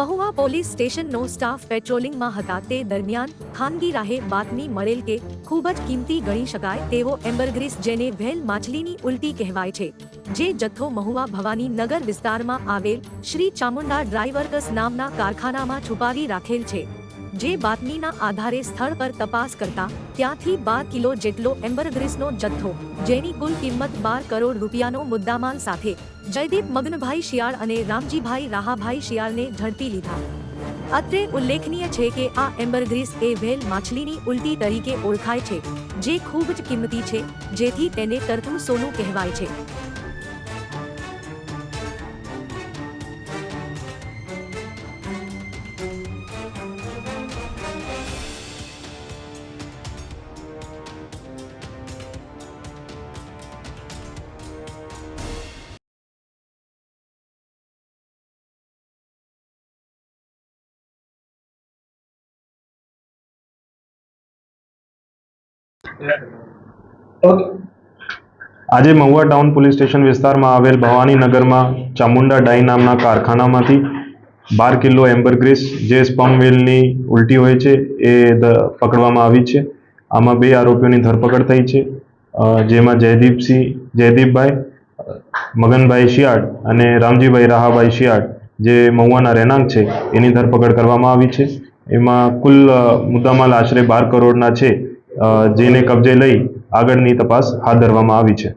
Mahuva police સ્ટેશનનો staff પેટ્રોલિંગમાં હતા. તે દરમિયાન ખાનગી રાહે બાતમી મળેલ કે ખૂબ જ કિંમતી ગણી શકાય તેવો એમ્બરગ્રીસ જેને વેલ માછલીની ઉલટી કહેવાય છે. જે જથ્થો મહુવા ભવાની નગર વિસ્તારમાં આવેલ શ્રી ચામુંડા ડ્રાઈવર્કસ નામના કારખાનામાં છુપાવી રાખેલ છે. જે બાતમીના આધારે સ્થળ પર તપાસ કરતા ત્યાંથી બાર કિલો જેટલો એમ્બરગ્રીસનો જથ્થો, જેની કુલ કિંમત બાર કરોડ રૂપિયાનો મુદ્દામાલ સાથે જયદીપ મગનભાઈ શિયાળ અને રામજીભાઈ રાહાભાઈ શિયાળને ઝડપી લીધા. અત્રે ઉલ્લેખનીય છે કે આ એમ્બરગ્રીસ એ વેલ માછલીની ઉલટી તરીકે ઓળખાય છે, જે ખૂબ જ કિંમતી છે, જેથી તેને તરતું સોનું કહેવાય છે. આજે મહુવા ટાઉન પોલીસ સ્ટેશન વિસ્તારમાં આવેલ ભવાનીનગરમાં ચામુંડા ડાઈ નામના કારખાનામાંથી બાર કિલો એમ્બરગ્રીસ જે સ્પમ વેલની ઉલટી હોય છે, એ પકડવામાં આવી છે. આમાં બે આરોપીઓની ધરપકડ થઈ છે. જેમાં જયદીપસિંહ જયદીપભાઈ, મગનભાઈ શિયાળ અને રામજીભાઈ રાહાભાઈ શિયાળ, જે મહુવાના રહેણાંક છે, એની ધરપકડ કરવામાં આવી છે. એમાં કુલ મુદ્દામાલ આશરે બાર કરોડના છે. જેને કબજે લઈ આગળની તપાસ હાથ ધરવામાં આવી છે.